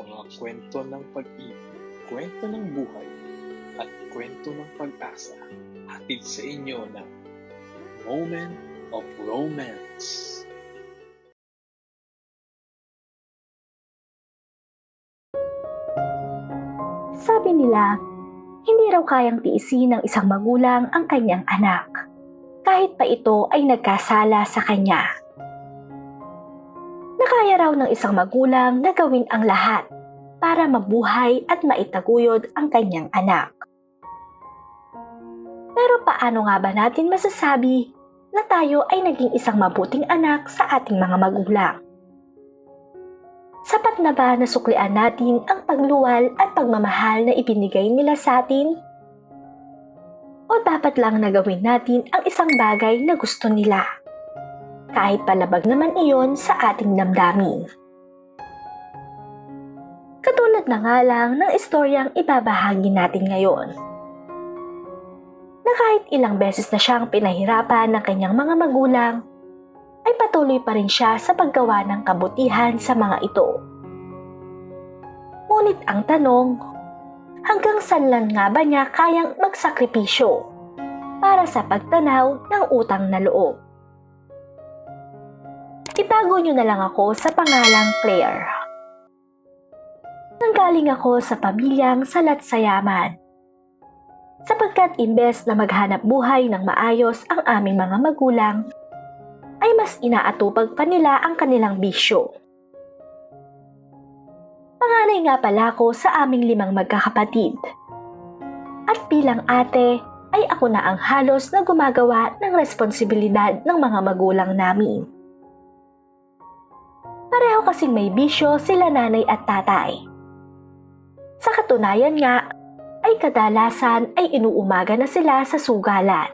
mga kwento ng pag-ibig, kwento ng buhay, at kwento ng pag-asa hatid sa inyo ng Moment of Romance. Sabi nila, hindi raw kayang tiisin ng isang magulang ang kanyang anak, kahit pa ito ay nagkasala sa kanya. Nakaya raw ng isang magulang na gawin ang lahat para mabuhay at maitaguyod ang kanyang anak. Pero paano nga ba natin masasabi na tayo ay naging isang mabuting anak sa ating mga magulang? Sapat na ba na suklian natin ang pagluwal at pagmamahal na ibinigay nila sa atin? O dapat lang na gawin natin ang isang bagay na gusto nila? Kahit palabag naman iyon sa ating damdamin. Katulad na nga lang ng istoryang ibabahagi natin ngayon. Na kahit ilang beses na siyang pinahirapan ng kanyang mga magulang, ay patuloy pa rin siya sa paggawa ng kabutihan sa mga ito. Ngunit ang tanong, hanggang saan lang nga ba niya kayang magsakripisyo para sa pagtanaw ng utang na loob? Itago niyo na lang ako sa pangalang Claire. Nanggaling ako sa pamilyang salat sa yaman. Sapagkat imbes na maghanap buhay ng maayos ang aming mga magulang, ay mas inaatupag pa nila ang kanilang bisyo. Panganay nga pala ako sa aming limang magkakapatid. At bilang ate, ay ako na ang halos na gumagawa ng responsibilidad ng mga magulang namin. Pareho kasing may bisyo sila nanay at tatay. Sa katunayan nga, ay kadalasan ay inuumaga na sila sa sugalan.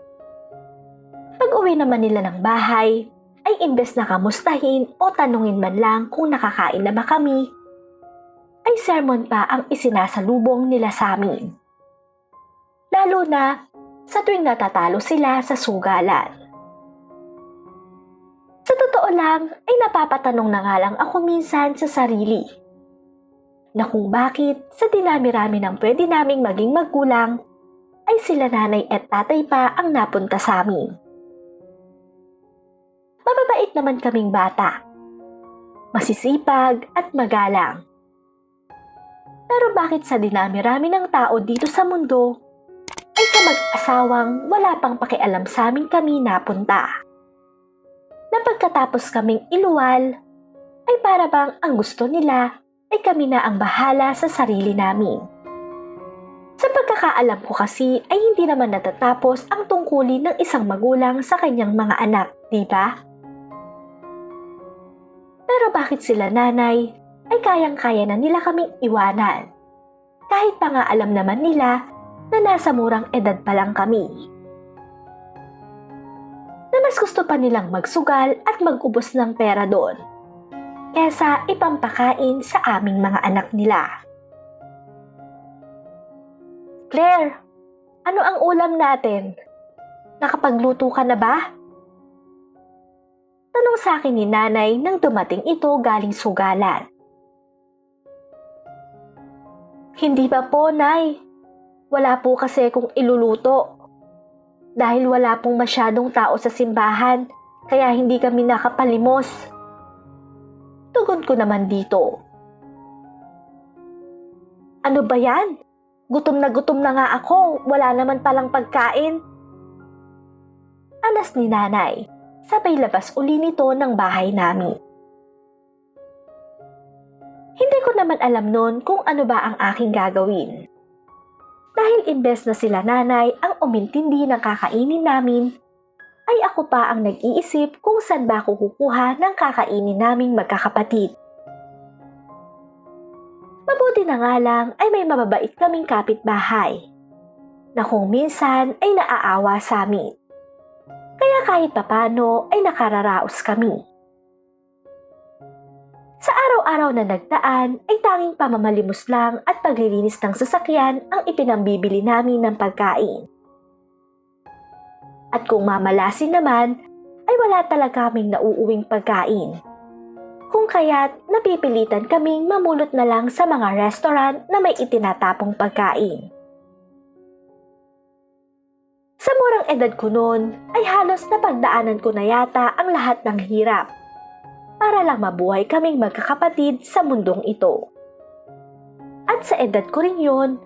Pag uwi naman nila ng bahay, ay imbes na kamustahin o tanungin man lang kung nakakain na ba kami, ay sermon pa ang isinasalubong nila sa amin. Lalo na sa tuwing natatalo sila sa sugalan. Sa totoo lang, ay napapatanong na nga lang ako minsan sa sarili na kung bakit sa dinami-rami ng pwede naming maging magulang, ay sila nanay at tatay pa ang napunta sa amin. Mababait naman kaming bata. Masisipag at magalang. Pero bakit sa dinami-rami ng tao dito sa mundo, ay sa mag-asawang wala pang pakialam sa amin kami napunta? Na pagkatapos kaming iluwal, ay para bang ang gusto nila ay kami na ang bahala sa sarili namin. Sa pagkakaalam ko kasi ay hindi naman natatapos ang tungkulin ng isang magulang sa kanyang mga anak, di ba? Pero bakit sila nanay ay kayang-kaya na nila kaming iwanan? Kahit pa nga alam naman nila na nasa murang edad pa lang kami. Mas gusto pa nilang magsugal at magubos ng pera doon kesa ipampakain sa aming mga anak nila. Claire, ano ang ulam natin? Nakapagluto ka na ba? Tanong sa akin ni nanay nang dumating ito galing sugalan. Hindi pa po, nay. Wala po kasi kung iluluto. Dahil wala pong masyadong tao sa simbahan, kaya hindi kami nakapalimos. Tugon ko naman dito. Ano ba yan? Gutom na gutom na nga ako, wala naman palang pagkain. Alas ni nanay, sabay labas uli nito ng bahay namin. Hindi ko naman alam noon kung ano ba ang aking gagawin. Dahil imbes na sila nanay ang umintindi ng kakainin namin, ay ako pa ang nag-iisip kung saan ba ako kukuha ng kakainin naming magkakapatid. Mabuti na nga lang ay may mababait kaming kapitbahay na kung minsan ay naaawa sa amin. Kaya kahit papano ay nakararaos kami. Sa araw-araw na nagdaan ay tanging pamamalimos lang at paglilinis ng sasakyan ang ipinambibili namin ng pagkain. At kung mamalasin naman, ay wala talaga kaming nauuwing pagkain. Kung kaya't napipilitan kaming mamulot na lang sa mga restaurant na may itinatapong pagkain. Sa murang edad ko noon ay halos napagdaanan ko na yata ang lahat ng hirap para lang mabuhay kaming magkakapatid sa mundong ito. At sa edad ko rin yon,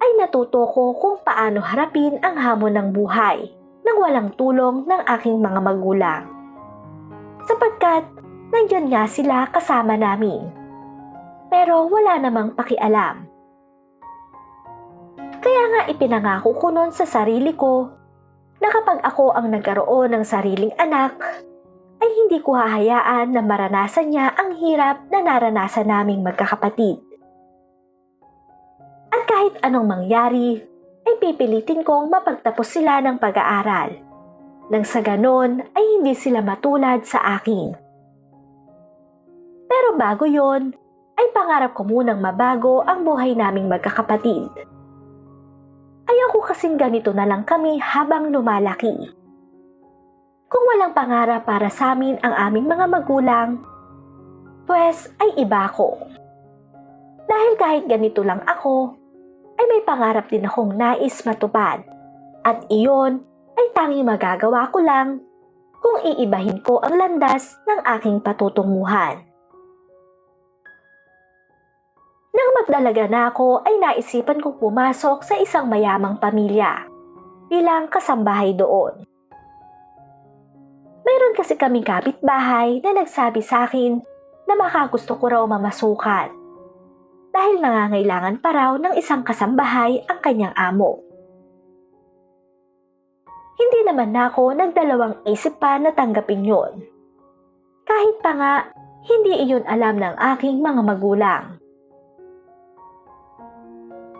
ay natuto ko kung paano harapin ang hamon ng buhay nang walang tulong ng aking mga magulang. Sapagkat nandyan nga sila kasama namin. Pero wala namang pakialam. Kaya nga ipinangako ko noon sa sarili ko na kapag ako ang nagkaroon ng sariling anak, ay hindi ko hahayaan na maranasan niya ang hirap na naranasan naming magkakapatid. At kahit anong mangyari, ay pipilitin kong mapagtapos sila ng pag-aaral. Nang sa ganon ay hindi sila matulad sa akin. Pero bago yon, ay pangarap ko munang mabago ang buhay naming magkakapatid. Ayoko kasing ganito na lang kami habang lumalaki. Kung walang pangarap para sa amin ang aming mga magulang, pwes ay iba ko. Dahil kahit ganito lang ako, ay may pangarap din akong nais matupad. At iyon ay tanging magagawa ko lang kung iibahin ko ang landas ng aking patutunguhan. Nang magdalaga na ako ay naisipan kong pumasok sa isang mayamang pamilya bilang kasambahay doon. Mayroon kasi kaming kapitbahay na nagsabi sa akin na makagusto ko raw mamasukan dahil nangangailangan pa raw ng isang kasambahay ang kanyang amo. Hindi naman na ako nagdalawang isip pa na tanggapin yon. Kahit pa nga, hindi iyon alam ng aking mga magulang.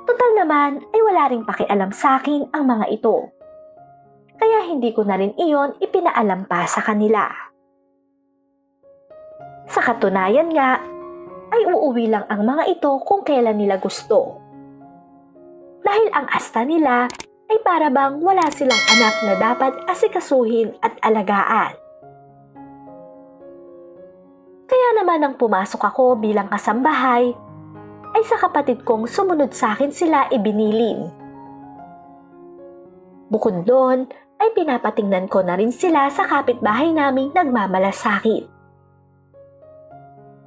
Total naman ay wala ring pakialam sa akin ang mga ito. Kaya hindi ko na rin iyon ipinaalam pa sa kanila. Sa katunayan nga, ay uuwi lang ang mga ito kung kailan nila gusto. Dahil ang asta nila ay para bang wala silang anak na dapat asikasuhin at alagaan. Kaya naman nang pumasok ako bilang kasambahay, ay sa kapatid kong sumunod sa akin sila ibinilin. Bukod doon, ay pinapatingnan ko na rin sila sa kapitbahay naming nagmamalasakit.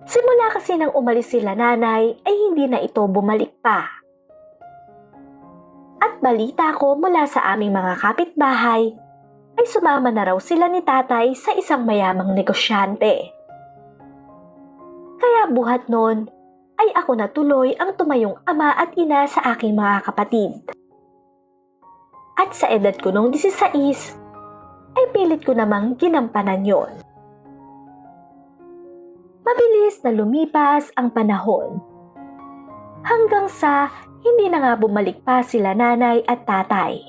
Simula kasi nang umalis sila nanay ay hindi na ito bumalik pa. At balita ko mula sa aming mga kapitbahay ay sumama na raw sila ni tatay sa isang mayamang negosyante. Kaya buhat noon ay ako na tuloy ang tumayong ama at ina sa aking mga kapatid. At sa edad ko nung 16, ay pilit ko namang ginampanan yon. Mabilis na lumipas ang panahon. Hanggang sa hindi na nga bumalik pa sila nanay at tatay.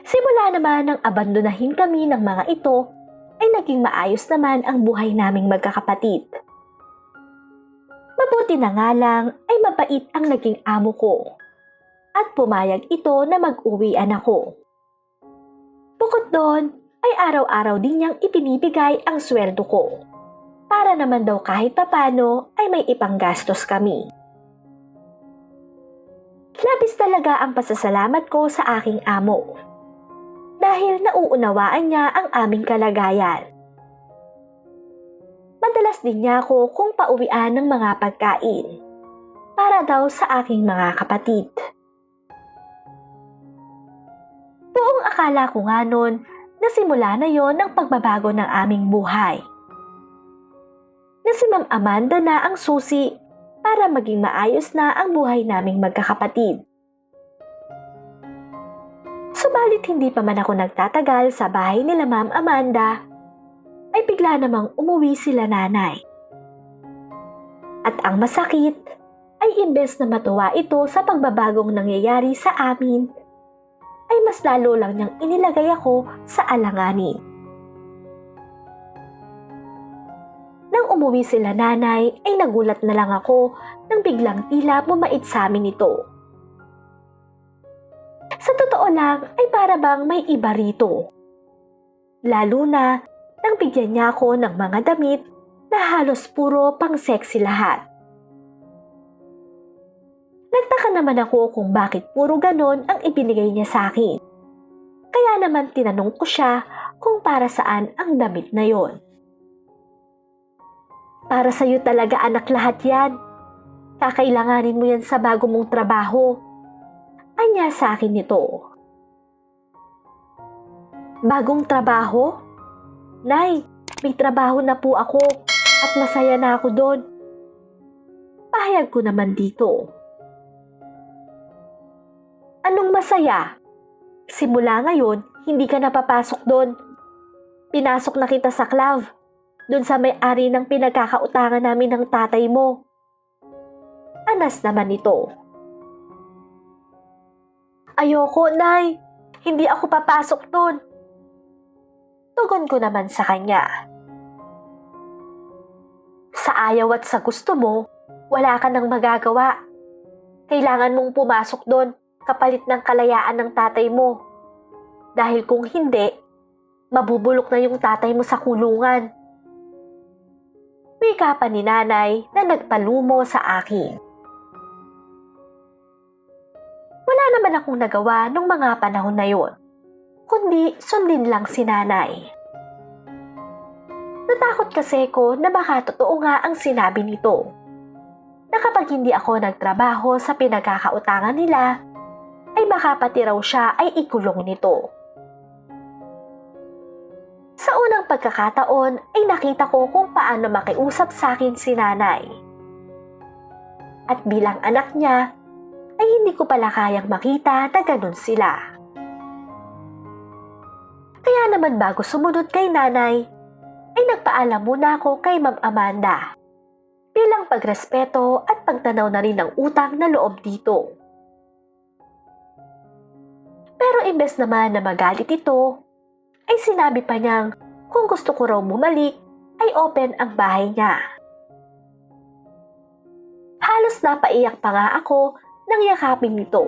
Simula naman nang abandonahin kami ng mga ito, ay naging maayos naman ang buhay naming magkakapatid. Mabuti na nga lang ay mabait ang naging amo ko at pumayag ito na mag-uwian ako. Bukod doon, ay araw-araw din niyang ipinibigay ang sweldo ko. Para naman daw kahit papano ay may ipanggastos kami. Labis talaga ang pasasalamat ko sa aking amo. Dahil nauunawaan niya ang aming kalagayan. Madalas din niya ako kung pauwian ng mga pagkain. Para daw sa aking mga kapatid. Buong akala ko nga noon na na yon ng pagbabago ng aming buhay. Na si Ma'am Amanda na ang susi para maging maayos na ang buhay naming magkakapatid. Subalit hindi pa man ako nagtatagal sa bahay nila Ma'am Amanda, ay bigla namang umuwi sila nanay. At ang masakit ay imbes na matuwa ito sa pagbabagong nangyayari sa amin, ay mas lalo lang niyang inilagay ako sa alanganin. Nang umuwi sila nanay ay nagulat na lang ako nang biglang tila bumait sa amin ito. Sa totoo lang ay para bang may iba rito. Lalo na nang bigyan niya ako ng mga damit na halos puro pang sexy lahat. Nagtaka naman ako kung bakit puro ganon ang ibinigay niya sa akin. Kaya naman tinanong ko siya kung para saan ang damit na yon. Para sa'yo talaga anak lahat yan. Kakailanganin mo yan sa bago mong trabaho. Anya sa akin nito. Bagong trabaho? Nay, may trabaho na po ako at masaya na ako doon. Pahayag ko naman dito. Anong masaya? Simula ngayon, hindi ka napapasok doon. Pinasok na kita sa club. Doon sa may-ari ng pinagkakautangan namin ng tatay mo. Anas naman ito. Ayoko, Nay. Hindi ako papasok doon. Tugon ko naman sa kanya. Sa ayaw at sa gusto mo, wala ka nang magagawa. Kailangan mong pumasok doon kapalit ng kalayaan ng tatay mo. Dahil kung hindi, mabubulok na yung tatay mo sa kulungan. Wika pa ni nanay na nagpalumo sa akin. Wala naman akong nagawa nung mga panahon na yon, kundi sundin lang si nanay. Natakot kasi ko na baka totoo nga ang sinabi nito. Na kapag hindi ako nagtrabaho sa pinagkakautangan nila, ay baka pati raw siya ay ikulong nito. Sa unang pagkakataon ay nakita ko kung paano makiusap sa akin si nanay. At bilang anak niya, ay hindi ko pala kayang makita na ganun sila. Kaya naman bago sumunod kay nanay, ay nagpaalam muna ako kay Ma'am Amanda bilang pagrespeto at pagtanaw na rin ng utang na loob dito. Pero imbes naman na magalit ito, ay sinabi pa niyang kung gusto ko raw bumalik, ay open ang bahay niya. Halos napaiyak pa nga ako nang yakapin nito.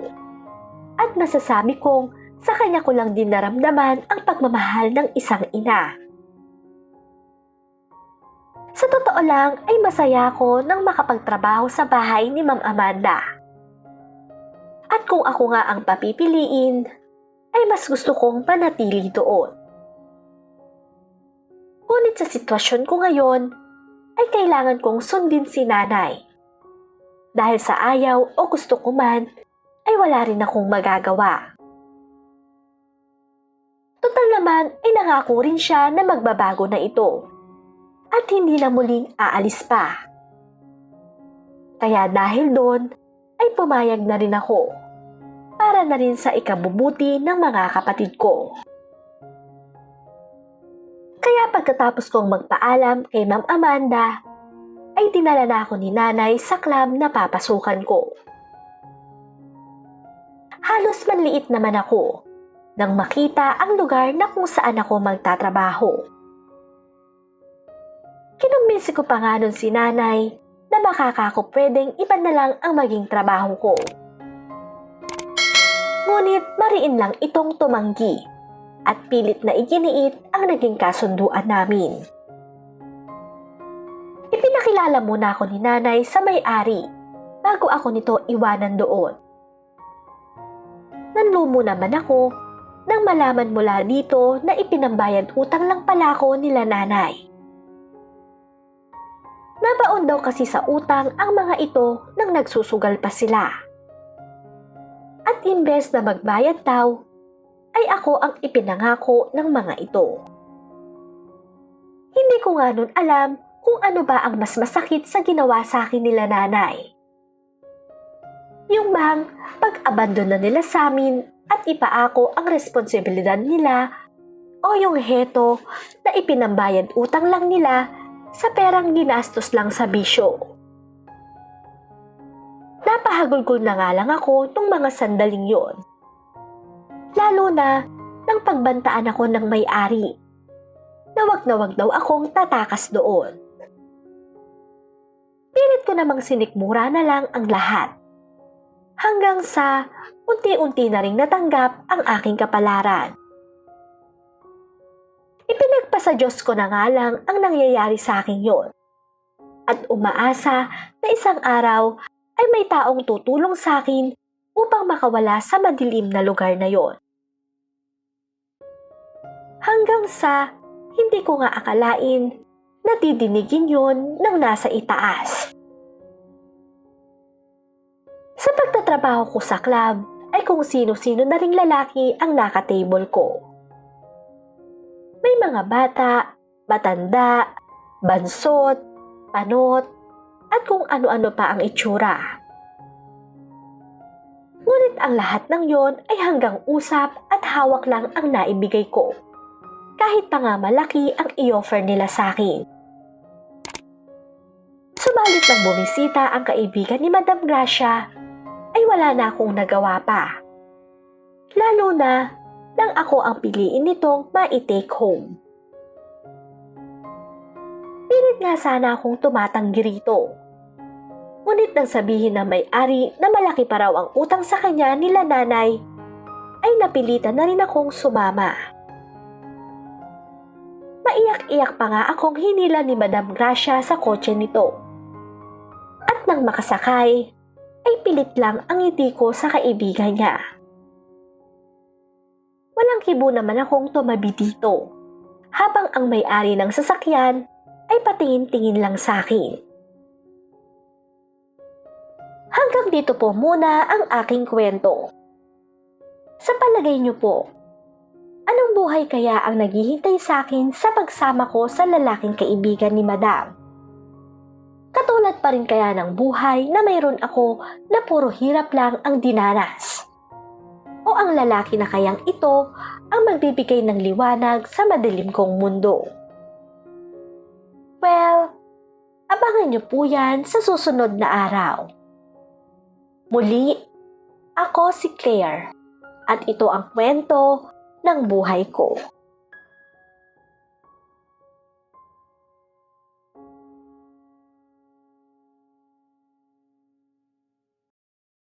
At masasabi kong sa kanya ko lang din naramdaman ang pagmamahal ng isang ina. Sa totoo lang ay masaya ako nang makapagtrabaho sa bahay ni Ma'am Amanda. At kung ako nga ang papipiliin, ay mas gusto kong panatili doon. Ngunit sa sitwasyon ko ngayon, ay kailangan kong sundin si nanay. Dahil sa ayaw o gusto ko man, ay wala rin akong magagawa. Total naman ay nangako rin siya na magbabago na ito at hindi na muling aalis pa. Kaya dahil doon ay pumayag na rin ako para na rin sa ikabubuti ng mga kapatid ko. Kaya pagkatapos kong magpaalam kay Ma'am Amanda, ay dinala na ako ni nanay sa club na papasukan ko. Halos manliit naman ako nang makita ang lugar na kung saan ako magtatrabaho. Kinumbinsi ko pa nga nun si nanay na makaka ko pwedeng iba na lang ang maging trabaho ko. Ngunit mariin lang itong tumanggi at pilit na iginiit ang naging kasunduan namin. Ipinakilala muna ako ni nanay sa may-ari bago ako nito iwanan doon. Nanlumo naman ako nang malaman mula dito na ipinambayad utang lang pala ako nila nanay. Nabaon daw kasi sa utang ang mga ito nang nagsusugal pa sila. At imbes na magbayad daw, ay ako ang ipinangako ng mga ito. Hindi ko nga nun alam kung ano ba ang mas masakit sa ginawa sa akin nila nanay. Yung bang pag-abandon na nila sa amin at ipaako ang responsibilidad nila o yung heto na ipinambayad utang lang nila sa perang ginastos lang sa bisyo. Napahagulgol na nga lang ako nung mga sandaling yon. Lalo na nang pagbantaan ako ng may-ari. Nawag na wag daw akong tatakas doon. Pilit ko namang sinikmura na lang ang lahat. Hanggang sa unti-unti na ring natanggap ang aking kapalaran. ipasa Diyos ko na nga lang ang nangyayari sa akin yon. At umaasa na isang araw ay may taong tutulong sa akin upang makawala sa madilim na lugar na yon. Hanggang sa hindi ko nga akalain na didinigin yon ng nasa itaas. Sa pagtatrabaho ko sa club ay kung sino-sino na ring lalaki ang nakatable ko. May mga bata, matanda, bansot, panot, at kung ano-ano pa ang itsura. Ngunit ang lahat ng yon ay hanggang usap at hawak lang ang naibigay ko. Kahit pa nga malaki ang i-offer nila sa akin. Subalit nang bumisita ang kaibigan ni Madam Gracia, ay wala na akong nagawa pa. Lalo na nang ako ang piliin nitong ma-take home. Pilit nga sana akong tumatanggi rito. Ngunit nang sabihin ng may-ari na malaki pa raw ang utang sa kanya nila nanay, ay napilitan na rin akong sumama. Maiyak-iyak pa nga akong hinila ni Madam Gracia sa kotse nito. At nang makasakay, ay pilit lang ang ngiti ko sa kaibigan niya. Walang kibo naman akong tumabi dito, habang ang may-ari ng sasakyan ay patingin-tingin lang sa akin. Hanggang dito po muna ang aking kwento. Sa palagay niyo po, anong buhay kaya ang naghihintay sa akin sa pagsama ko sa lalaking kaibigan ni Madam? Katulad pa rin kaya ng buhay na mayroon ako na puro hirap lang ang dinanas? O ang lalaki na kayang ito ang magbibigay ng liwanag sa madilim kong mundo? Abangan niyo po yan sa susunod na araw. Muli, ako si Claire at ito ang kwento ng buhay ko.